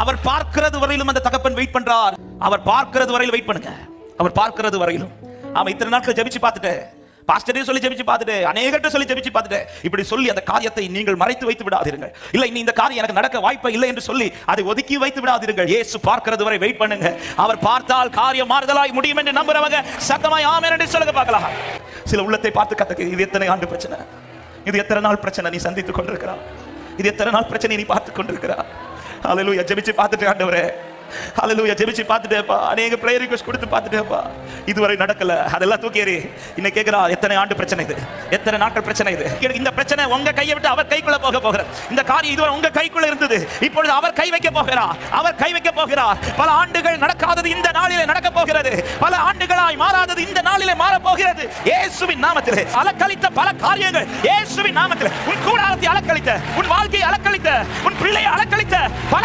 அவர் பார்க்கிறது வரையிலும் அந்த தகப்பன் வெயிட் பண்றார். அவர் பார்க்கிறது வரையிலும் வெயிட் பண்ணுங்க. அவர் பார்க்கிறது வரையிலும். அவன் இத்தனை நாட்கள் ஜெபிச்சு பார்த்துட்டு பாஸ்டரே சொல்லி ஜெபிச்சு பார்த்துட்டு அநேகட்ட சொல்லி ஜெபிச்சு பார்த்துட்டு இப்படி சொல்லி அந்த காரியத்தை நீங்கள் மறைத்து வைத்து விடாதீர்கள். இல்ல இனி இந்த காரியம் எனக்கு நடக்க வாய்ப்பு இல்லை என்று சொல்லி அதை ஒதுக்கி வைத்து விடாதீர்கள். இயேசு பார்க்கிறது வரை வெயிட் பண்ணுங்க. அவர் பார்த்தால் காரியம் மாறுதலாய் முடியும் என்று நம்புறவங்க சத்தமாய் ஆமே என்று சொல்லுங்க பார்க்கலாம். சில உள்ளத்தை பார்த்து கத்துக்கு இது எத்தனை ஆண்டு பிரச்சனை? இது எத்தனை நாள் பிரச்சனை நீ சந்தித்துக் கொண்டிருக்கிறா இது எத்தனை நாள் பிரச்சனை நீ பார்த்து கொண்டிருக்கிறா ஹalleluya ஜெபிச்சு பார்த்துட்டு ஆண்டவரே. ஹalleluya ஜெபிச்சு பார்த்துட்டேப்பா அநேக ப்ரேயர் ரிக்வஸ்ட் கொடுத்து பார்த்துட்டேப்பா இதுவரை நடக்கல. அதெல்லாம் தூக்கி எறி. இன்னைக்கு கேக்குறா எத்தனை ஆண்டு பிரச்சனை இது? எத்தனை நாட்கள் பிரச்சனை இது? இந்த பிரச்சனை உங்க கையை விட்டு அவர் கைக்குள்ள போக போகிறார். இந்த காரியம் இதுவரை உங்க கைக்குள்ள இருந்தது. இப்பொழுது அவர் கை வைக்க போகிறார் அவர் கை வைக்க போகிறார் பல ஆண்டுகள் நடக்காதது இந்த நாளிலே நடக்க போகிறது. பல ஆண்டுகளாய் மாறாதது இந்த நாளிலே மாற போகிறது. இயேசுவின் நாமத்திலே அலக்கழித்த பல காரியங்கள். இயேசுவின் நாமத்திலே உன் கூடாரத்தை அலக்கழித்த உன் வாழ்க்கையை அலக்கழித்த உன் பிள்ளையை அலக்கழித்த பல